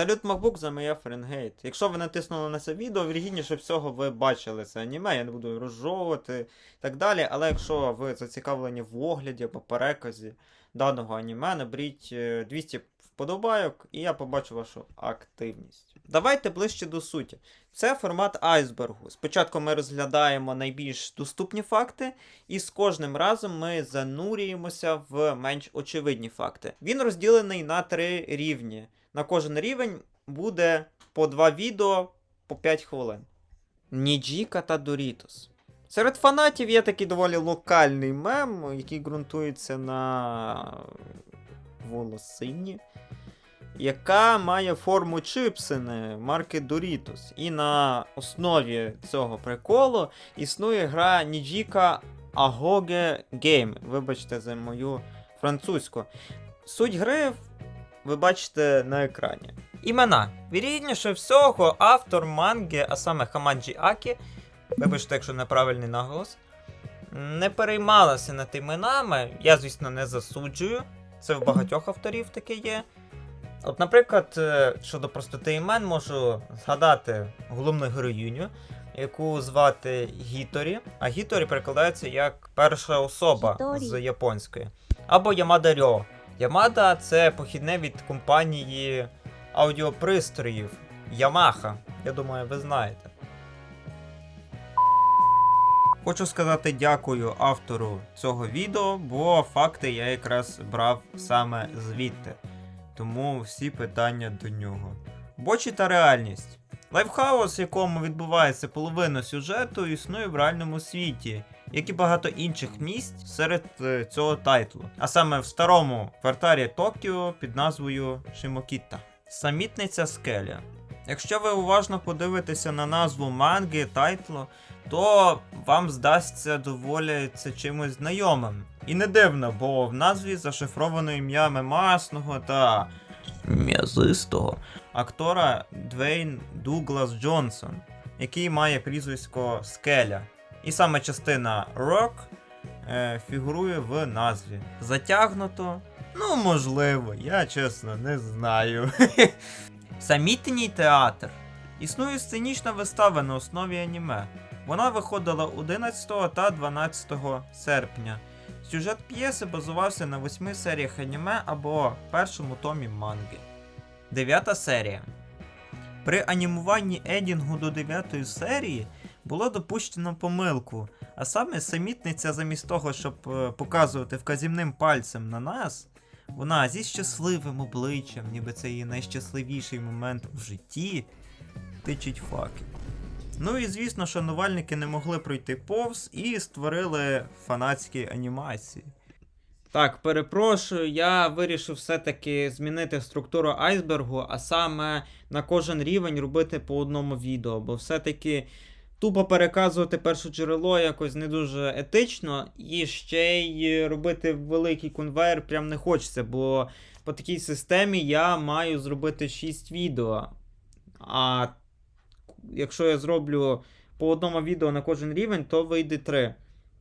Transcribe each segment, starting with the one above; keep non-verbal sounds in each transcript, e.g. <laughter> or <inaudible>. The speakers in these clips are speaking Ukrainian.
Салют MacBook за моя Фаренгейт. Якщо ви натиснули на це відео, вірогідніше всього ви бачили це аніме, я не буду розжовувати і так далі. Але якщо ви зацікавлені в огляді або переказі даного аніме, наберіть е, 200 вподобайок, і я побачу вашу активність. Давайте ближче до суті. Це формат айсбергу. Спочатку ми розглядаємо найбільш доступні факти, і з кожним разом ми занурюємося в менш очевидні факти. Він розділений на три рівні. На кожен рівень буде по два відео по 5 хвилин. Ніджіка та Дорітос. Серед фанатів є такий доволі локальний мем, який ґрунтується на волосині, яка має форму чипсини марки Doritos. І на основі цього приколу існує гра Ніджіка Agoge Game. Вибачте за мою французьку. Суть гри ви бачите на екрані. Імена. Вірогідніше всього, автор манги, а саме Хамаджі Акі, вибачте, якщо неправильний наголос, не переймалася над іменами. Я, звісно, не засуджую. Це в багатьох авторів таке є. От, наприклад, е, щодо простоти імен, можу згадати головну героїню, яку звати Гіторі. А Гіторі перекладається як перша особа Гіторі. з японської. Або Ямада Рьо. Ямада це похідне від компанії аудіопристроїв Yamaha. Я думаю, ви знаєте. Хочу сказати дякую автору цього відео, бо факти я якраз брав саме звідти. Тому всі питання до нього. Бочі та реальність. Лайфхаус, в якому відбувається половина сюжету, існує в реальному світі, як і багато інших місць серед е, цього тайтлу. А саме в старому кварталі Токіо під назвою Шимокіта. Самітниця скеля. Якщо ви уважно подивитеся на назву манги тайтлу, то вам здасться доволі це чимось знайомим. І не дивно, бо в назві зашифровано ім'я мемасного та м'язистого актора Двейн Дуглас Джонсон, який має прізвисько Скеля. І саме частина Rock е, фігурує в назві. Затягнуто? Ну, можливо, я чесно не знаю. <laughs> Самітній театр. Існує сценічна вистава на основі аніме. Вона виходила 11 та 12 серпня. Сюжет п'єси базувався на восьми серіях аніме або першому томі манги. Дев'ята серія. При анімуванні Едінгу до 9 серії було допущено помилку, а саме самітниця замість того, щоб е, показувати вказівним пальцем на нас, вона зі щасливим обличчям, ніби це її найщасливіший момент в житті, тичить факел. Ну і звісно, шанувальники не могли пройти повз і створили фанатські анімації. Так, перепрошую, я вирішив все-таки змінити структуру айсбергу, а саме на кожен рівень робити по одному відео, бо все-таки тупо переказувати перше джерело якось не дуже етично, і ще й робити великий конвейер прям не хочеться, бо по такій системі я маю зробити 6 відео. А якщо я зроблю по одному відео на кожен рівень, то вийде 3.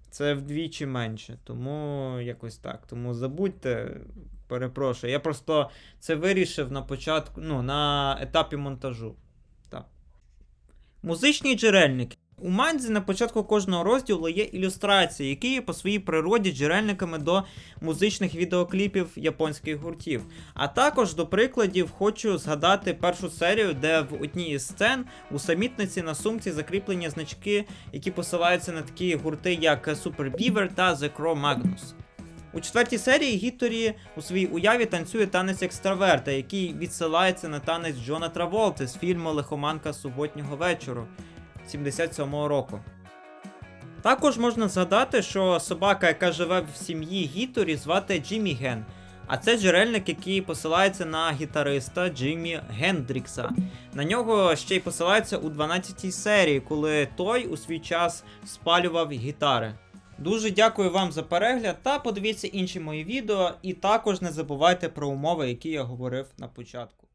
Це вдвічі менше. Тому якось так. Тому забудьте, перепрошую. Я просто це вирішив на початку, ну, на етапі монтажу. Музичні джерельники. У манзі на початку кожного розділу є ілюстрації, які є по своїй природі джерельниками до музичних відеокліпів японських гуртів. А також до прикладів хочу згадати першу серію, де в одній із сцен у самітниці на сумці закріплені значки, які посилаються на такі гурти, як Super Beaver та The Crow Magnus. У четвертій серії Гіторі у своїй уяві танцює танець екстраверта, який відсилається на танець Джона Траволти з фільму Лихоманка суботнього вечору 77-го року. Також можна згадати, що собака, яка живе в сім'ї Гіторі, звати Джиммі Ген. А це джерельник, який посилається на гітариста Джиммі Гендрікса. На нього ще й посилається у 12-й серії, коли той у свій час спалював гітари. Дуже дякую вам за перегляд та подивіться інші мої відео, і також не забувайте про умови, які я говорив на початку.